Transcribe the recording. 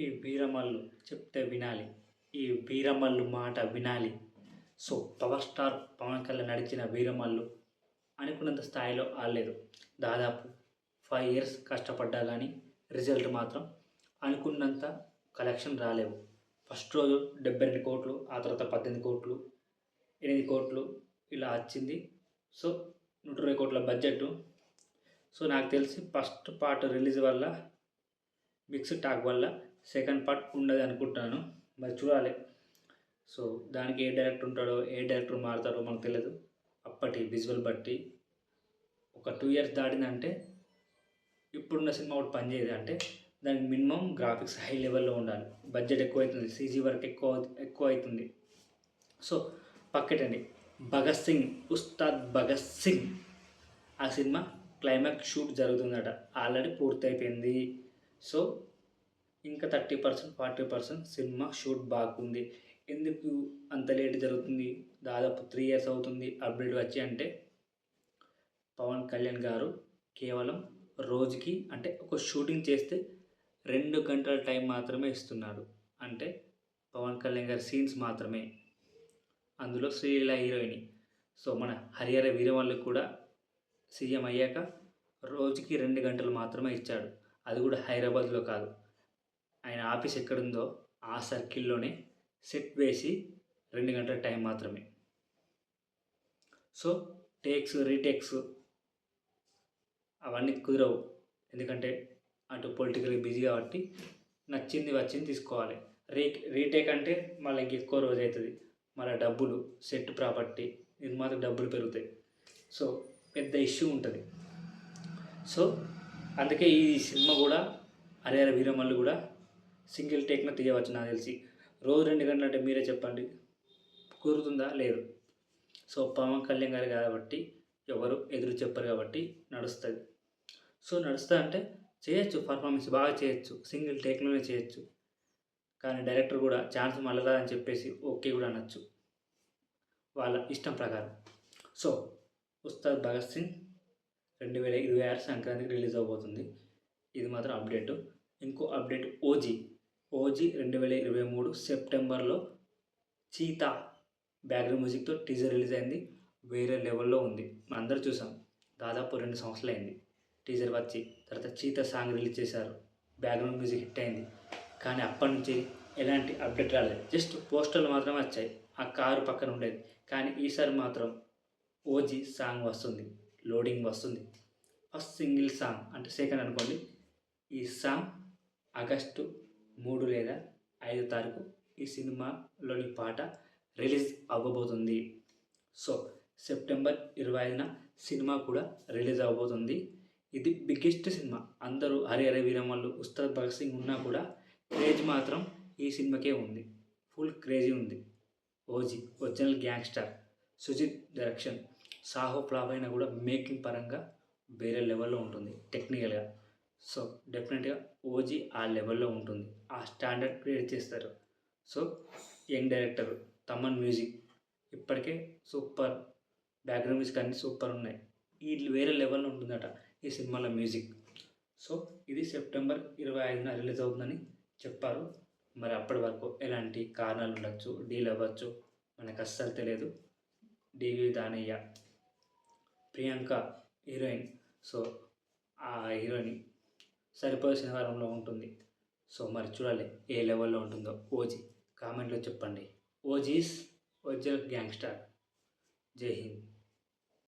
ఈ వీరమల్లు చెప్తే వినాలి. ఈ వీరమల్లు మాట వినాలి. So power star Pawan Kalyan నడిచిన వీరమల్లు అనుకున్నంత స్థాయిలో ఆడలేదు. దాదాపు ఫైవ్ ఇయర్స్ కష్టపడ్డా కానీ రిజల్ట్ మాత్రం అనుకున్నంత కలెక్షన్ రాలేవు ఫస్ట్ రోజు డెబ్బై రెండు కోట్లు ఆ తర్వాత పద్దెనిమిది కోట్లు ఎనిమిది కోట్లు ఇలా వచ్చింది. సో నూట ఇరవై కోట్ల బడ్జెట్ సో నాకు తెలిసి ఫస్ట్ పార్ట్ రిలీజ్ వల్ల మిక్స్ టాక్ వల్ల సెకండ్ పార్ట్ ఉండదు అనుకుంటున్నాను మరి చూడాలి. సో దానికి ఏ డైరెక్టర్ ఉంటాడో ఏ డైరెక్టర్ మారుతాడో మనకు తెలియదు అప్పటి విజువల్ బట్టి ఒక టూ ఇయర్స్ దాటిందంటే ఇప్పుడున్న సినిమా ఒకటి పనిచేయదు అంటే దానికి మినిమం గ్రాఫిక్స్ హై లెవెల్లో ఉండాలి. బడ్జెట్ ఎక్కువ అవుతుంది సీజీ వర్క్ ఎక్కువ ఎక్కువ అవుతుంది సో పక్కటండి. భగత్ సింగ్ ఉస్తాద్ భగత్ సింగ్. ఆ సినిమా క్లైమాక్స్ షూట్ జరుగుతుందట. ఆల్రెడీ పూర్తయిపోయింది. సో ఇంకా thirty percent forty percent cinema shoot బాగుంది. ఎందుకు అంత లేట్ జరుగుతుంది? దాదాపు త్రీ ఇయర్స్ అవుతుంది అప్డేట్ వచ్చి అంటే పవన్ కళ్యాణ్ గారు కేవలం రోజుకి అంటే ఒక షూటింగ్ చేస్తే రెండు గంటల టైం మాత్రమే ఇస్తున్నారు. అంటే పవన్ కళ్యాణ్ గారి సీన్స్ మాత్రమే. అందులో శ్రీలీల హీరోయిన్. సో మన హరిహర వీరవాళ్ళు కూడా సీఎం అయ్యాక రోజుకి రెండు గంటలు మాత్రమే ఇచ్చాడు. అది కూడా హైదరాబాద్లో కాదు. ఆయన ఆఫీస్ ఎక్కడుందో ఆ సర్కిల్లోనే సెట్ వేసి రెండు గంటల టైం మాత్రమే. సో టేక్స్ రీటేక్స్ అవన్నీ కుదరవు. ఎందుకంటే అటు పొలిటికల్ బిజీ కాబట్టి నచ్చింది వచ్చింది తీసుకోవాలి. రీ రీటేక్ అంటే మళ్ళీ ఇంకెక్కువ రోజు అవుతుంది. మళ్ళీ డబ్బులు సెట్ ప్రాపర్టీ నిర్మాతకు డబ్బులు పెరుగుతాయి. సో పెద్ద ఇష్యూ ఉంటుంది. సో అందుకే ఈ సినిమా కూడా హరిహర వీరమల్లు కూడా సింగిల్ టేక్న తీయవచ్చు నాకు తెలిసి. రోజు రెండు గంటలు అంటే మీరే చెప్పండి. కుదురుతుందా? లేదు. సో పవన్ కళ్యాణ్ గారు కాబట్టి ఎవరు ఎదురు చెప్పరు కాబట్టి నడుస్తుంది. సో నడుస్తా అంటే చేయొచ్చు పర్ఫార్మెన్స్ బాగా చేయొచ్చు సింగిల్ టేక్లోనే చేయొచ్చు. కానీ డైరెక్టర్ కూడా ఛాన్స్ మళ్ళదా అని చెప్పేసి ఓకే కూడా అనొచ్చు. వాళ్ళ ఇష్టం ప్రకారం. సో ఉస్తాద్ భగత్ సింగ్ రెండు వేల ఇరవై ఆరు సంక్రాంతికి రిలీజ్ అవబోతుంది. ఇది మాత్రం అప్డేట్. ఇంకో అప్డేట్ ఓజీ. ఓజీ రెండు వేల ఇరవై మూడు సెప్టెంబర్లో చీతా బ్యాక్గ్రౌండ్ మ్యూజిక్తో టీజర్ రిలీజ్ అయింది. వేరే లెవెల్లో ఉంది. అందరూ చూసాం. దాదాపు రెండు సంవత్సరాలు అయింది టీజర్ వచ్చి. తర్వాత చీతా సాంగ్ రిలీజ్ చేశారు. బ్యాక్గ్రౌండ్ మ్యూజిక్ హిట్ అయింది. కానీ అప్పటి నుంచి ఎలాంటి అప్డేట్ రాలేదు. జస్ట్ పోస్టర్లు మాత్రమే వచ్చాయి. ఆ కారు పక్కన ఉండేది. కానీ ఈసారి మాత్రం ఓజీ సాంగ్ వస్తుంది. లోడింగ్ వస్తుంది. ఫస్ట్ సింగిల్ సాంగ్ అంటే సెకండ్ అనుకోండి. ఈ సాంగ్ ఆగస్టు మూడు లేదా ఐదు తారీఖు ఈ సినిమాలోని పాట రిలీజ్ అవ్వబోతుంది. సో సెప్టెంబర్ ఇరవై ఐదున సినిమా కూడా రిలీజ్ అవ్వబోతుంది. ఇది బిగ్గెస్ట్ సినిమా. అందరూ హరి హరిహర వీరమల్లు ఉస్తాద్ భగత్ సింగ్ ఉన్నా కూడా క్రేజ్ మాత్రం ఈ సినిమాకే ఉంది. ఫుల్ క్రేజీ ఉంది. OG original gangster Sujeeth direction Saaho flop అయినా కూడా మేకింగ్ పరంగా వేరే లెవెల్లో ఉంటుంది టెక్నికల్గా. సో డెఫినెట్గా ఓజీ ఆ లెవెల్లో ఉంటుంది. స్టాండర్డ్ క్రియేట్ చేస్తారు. So young director Thaman music ఇప్పటికే సూపర్ బ్యాక్గ్రౌండ్ మ్యూజిక్ అన్నీ సూపర్ ఉన్నాయి. ఈ వేరే లెవెల్లో ఉంటుందట ఈ సినిమాలో మ్యూజిక్. సో ఇది సెప్టెంబర్ ఇరవై ఐదున రిలీజ్ అవుతుందని చెప్పారు. మరి అప్పటి వరకు ఎలాంటి కారణాలు ఉండొచ్చు డీల్ అవ్వచ్చు మనకు అస్సలు తెలియదు. DV Danayya Priyanka heroine. So ఆ హీరోయిన్ సరిపోయే శనివారంలో ఉంటుంది. సో మరి చూడాలి ఏ లెవెల్లో ఉంటుందో. ఓజీ కామెంట్లో చెప్పండి. OG's original gangster. జై హింద్.